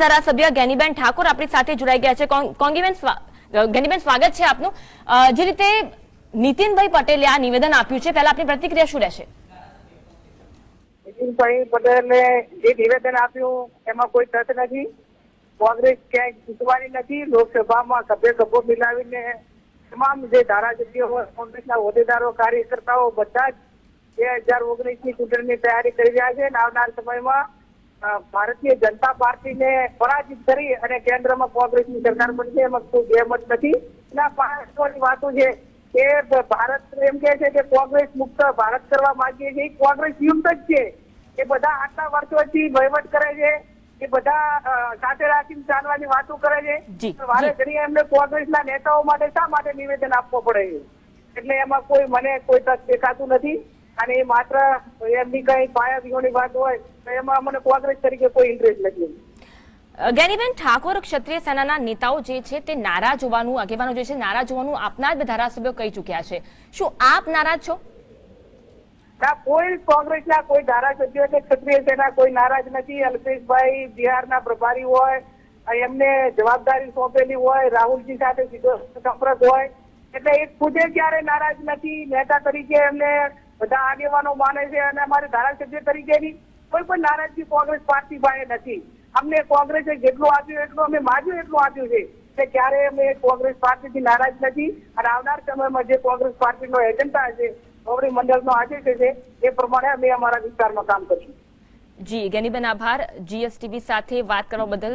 ધારાસભ્ય ગેનીબેન ઠાકોર આપણી સાથે જોડાઈ ગયા છે. કોંગ- કોંગીબેન ગેનીબેન સ્વાગત છે આપનું. જે રીતે નીતિનભાઈ પટેલે આ નિવેદન આપ્યું છે, પહેલા આપની પ્રતિક્રિયા શું રહેશે? નીતિનભાઈ પટેલે જે નિવેદન આપ્યું, એમાં કોઈ તથ નથી. કોંગ્રેસ ક્યાંય જીતવાની નથી. લોકસભામાં સભ્ય સભ્યો મિલાવીને તમામ જે ધારાસભ્યો કોંગ્રેસના હોદ્દેદારો, કાર્યકર્તાઓ બધા જ બે હજાર ઓગણીસની ચૂંટણીની તૈયારી કરી રહ્યા છે. અને આવનાર સમયમાં ભારતીય જનતા પાર્ટીને પરાજિત કરી અને કેન્દ્રમાં કોંગ્રેસની સરકાર બનશે એમાં કોઈ બેમત નથી. અને આ વાતો છે કે ભારત એમ કે છે કે કોંગ્રેસ મુક્ત ભારત કરવા માંગીએ છીએ. એ કોંગ્રેસ યુક્ત જ છે. એ બધા આટલા વર્ષોથી વહીવટ કરે છે એ બધા સાથે રાખીને ચાલવાની વાતો કરે છે. વારે ઘડીએ એમને કોંગ્રેસના નેતાઓ માટે શા માટે નિવેદન આપવું પડે? છે એટલે એમાં કોઈ મને કોઈ તક દેખાતું નથી. અને માત્ર એમની કઈ પાયા વિહોણી વાત હોય તો એમાં અમને કોંગ્રેસ તરીકે કોઈ ઇન્ટરેસ્ટ નથી. અ, જ્ઞાનીબેન ઠાકોર ક્ષત્રિય સેનાના નેતાઓ જે છે તે નારાજ હોવાનું આગેવાનો જે છે નારાજ હોવાનું આપના જ ધારાસભ્યો કહી ચૂક્યા છે. શું આપ નારાજ છો? ના કોઈ કોંગ્રેસના કોઈ ધારાસભ્ય કે ક્ષત્રિય સેના કોઈ નારાજ નથી. અલ્પેશભાઈ બિહારના પ્રભારી હોય એમને જવાબદારી સોંપેલી હોય રાહુલજી સાથે સીધો સંપર્ક હોય. એટલે એ ખુદે ક્યારે નારાજ નથી. નેતા તરીકે એમને બધા આગેવાનો માને છે અને અમારે ધારાસભ્ય તરીકેની કોઈ પણ નારાજગી કોંગ્રેસ પાર્ટી પાસે નથી. અમને કોંગ્રેસે જેટલું આપ્યું એટલું અમે માગ્યું એટલું આપ્યું છે કે ક્યારે અમે કોંગ્રેસ પાર્ટીથી નારાજ નથી. અને આવનાર સમયમાં જે કોંગ્રેસ પાર્ટીનો એજન્ડા છે કોંગ્રેસ મંડળનો આદેશ છે, એ પ્રમાણે અમે અમારા વિસ્તારમાં કામ કરીશું. જી જ્ઞાનીબેન આભાર. જીએસટીવી સાથે વાત કરવા બદલ